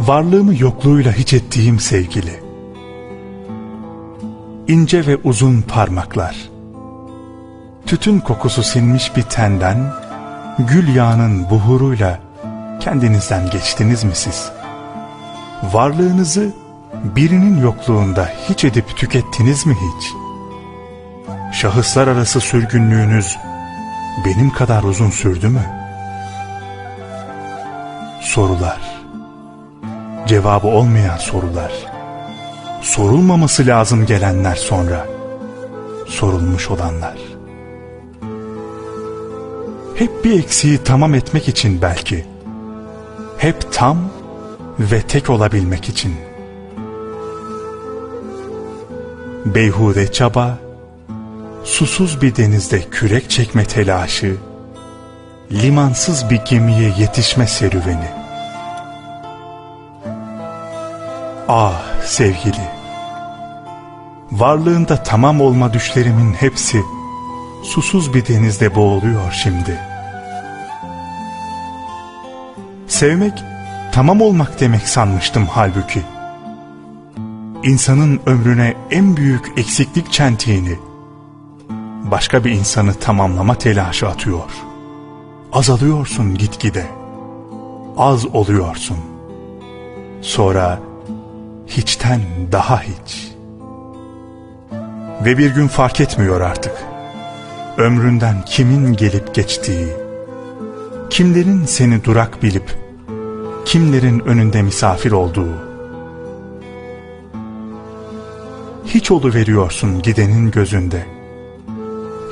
Varlığımı yokluğuyla hiç ettiğim sevgili. İnce ve uzun parmaklar. Tütün kokusu sinmiş bir tenden, gül yağının buhuruyla kendinizden geçtiniz mi siz? Varlığınızı birinin yokluğunda hiç edip tükettiniz mi hiç? Şahıslar arası sürgünlüğünüz benim kadar uzun sürdü mü? Sorular. Cevabı olmayan sorular. Sorulmaması lazım gelenler sonra. Sorulmuş olanlar. Hep bir eksiği tamam etmek için belki. Hep tam ve tek olabilmek için. Beyhude çaba, susuz bir denizde kürek çekme telaşı, limansız bir gemiye yetişme serüveni. Ah sevgili, varlığında tamam olma düşlerimin hepsi susuz bir denizde boğuluyor şimdi. Sevmek tamam olmak demek sanmıştım halbuki. İnsanın ömrüne en büyük eksiklik çentiğini başka bir insanı tamamlama telaşı atıyor. Azalıyorsun gitgide. Az oluyorsun. Sonra hiçten daha hiç. Ve bir gün fark etmiyor artık. Ömründen kimin gelip geçtiği, kimlerin seni durak bilip, kimlerin önünde misafir olduğu. Hiç veriyorsun gidenin gözünde.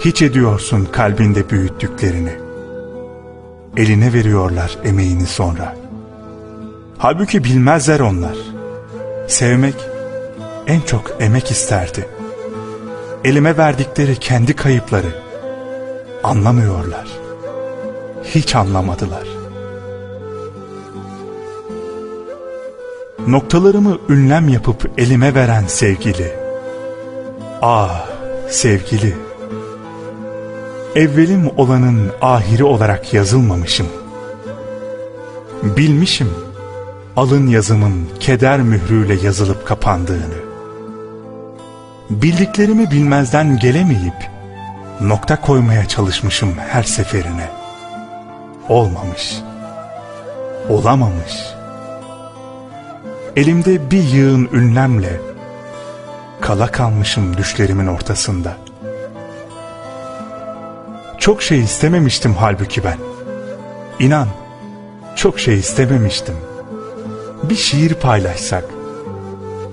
Hiç ediyorsun kalbinde büyüttüklerini. Eline veriyorlar emeğini sonra. Halbuki bilmezler onlar. Sevmek en çok emek isterdi. Elime verdikleri kendi kayıpları anlamıyorlar. Hiç anlamadılar. Noktalarımı ünlem yapıp elime veren sevgili. Ah sevgili. Evvelim olanın ahiri olarak yazılmamışım. Bilmişim alın yazımın keder mührüyle yazılıp kapandığını. Bildiklerimi bilmezden gelemeyip nokta koymaya çalışmışım her seferine. Olmamış. Olamamış. Elimde bir yığın ünlemle kala kalmışım düşlerimin ortasında. Çok şey istememiştim halbuki ben. İnan, çok şey istememiştim. Bir şiir paylaşsak,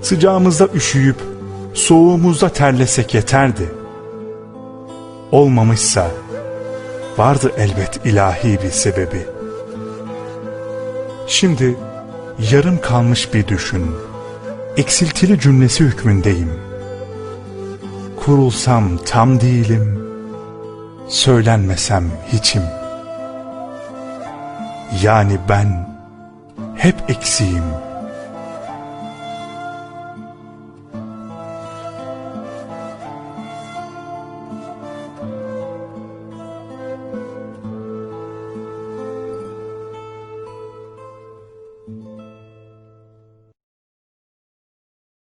sıcağımızda üşüyüp soğuğumuzda terlesek yeterdi. Olmamışsa vardı elbet ilahi bir sebebi. Şimdi yarım kalmış bir düşün. Eksiltili cümlesi hükmündeyim. Kurulsam tam değilim, söylenmesem hiçim. Yani ben hep eksiğim,